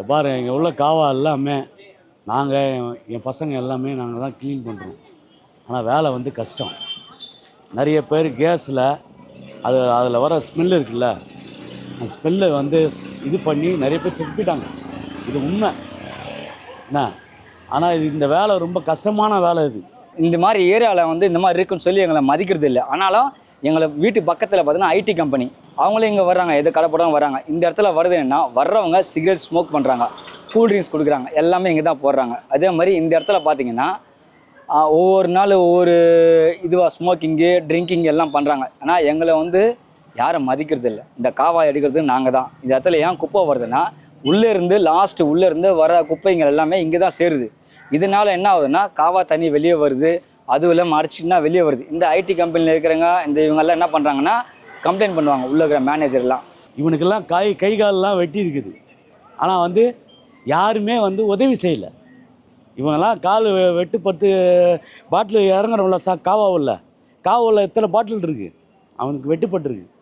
இப்போ பாரு இங்கே உள்ள காவா எல்லாமே நாங்கள் என் பசங்க எல்லாமே நாங்கள் தான் க்ளீன் பண்ணுறோம் ஆனால் வேலை வந்து கஷ்டம். நிறைய பேர் கேஸில் அது அதில் வர ஸ்மெல் இருக்குல்ல அந்த ஸ்மெல்லை வந்து இது பண்ணி நிறைய பேர் செத்துப்பிட்டாங்க. இது உண்மை. என்ன? ஆனால் இது இந்த வேலை ரொம்ப கஷ்டமான வேலை இது. இந்த மாதிரி ஏரியாவில் வந்து இந்த மாதிரி இருக்குன்னு சொல்லி எங்களை மதிக்கிறது இல்லை ஆனாலும் எங்களை வீட்டு பக்கத்தில் பார்த்தீங்கன்னா ஐடி கம்பெனி அவங்களும் இங்கே வர்றாங்க. எது கடைப்படம் வராங்க இந்த இடத்துல வருது என்னன்னா வர்றவங்க சிகரெட் ஸ்மோக் பண்ணுறாங்க கூல் ட்ரிங்க்ஸ் கொடுக்குறாங்க. எல்லாமே இங்கே தான் போடுறாங்க. அதே மாதிரி இந்த இடத்துல பார்த்தீங்கன்னா ஒவ்வொரு நாள் ஒவ்வொரு இதுவாக ஸ்மோக்கிங்கு ட்ரிங்கிங் எல்லாம் பண்ணுறாங்க ஆனால் எங்களை வந்து யாரும் மதிக்கிறது இல்லை இந்த காவாய் அடிக்கிறது நாங்கள் தான். இந்த இடத்துல ஏன் குப்பை வருதுன்னா உள்ளே இருந்து லாஸ்ட்டு உள்ளேருந்து வர குப்பைங்கள் எல்லாமே இங்கே தான் சேருது. இதனால் என்ன ஆகுதுன்னா காவா தண்ணி வெளியே வருது. அதுவும் இல்லாமல் அடிச்சுன்னா வெளியே வருது. இந்த ஐடி கம்பெனியில் இருக்கிறவங்க இந்த இவங்கெல்லாம் என்ன பண்ணுறாங்கன்னா கம்ப்ளைண்ட் பண்ணுவாங்க. உள்ள இருக்கிற மேனேஜர்லாம் இவனுக்கெல்லாம் கை கை காலெல்லாம் வெட்டி இருக்குது ஆனால் வந்து யாருமே வந்து உதவி செய்யலை. இவங்கெல்லாம் கால் வெட்டு வெட்டுப்பட்டு பாட்டில் இறங்குறவங்கள சா காவாவில் காவாவில் எத்தனை பாட்டில் இருக்குது அவனுக்கு வெட்டுப்பட்டிருக்கு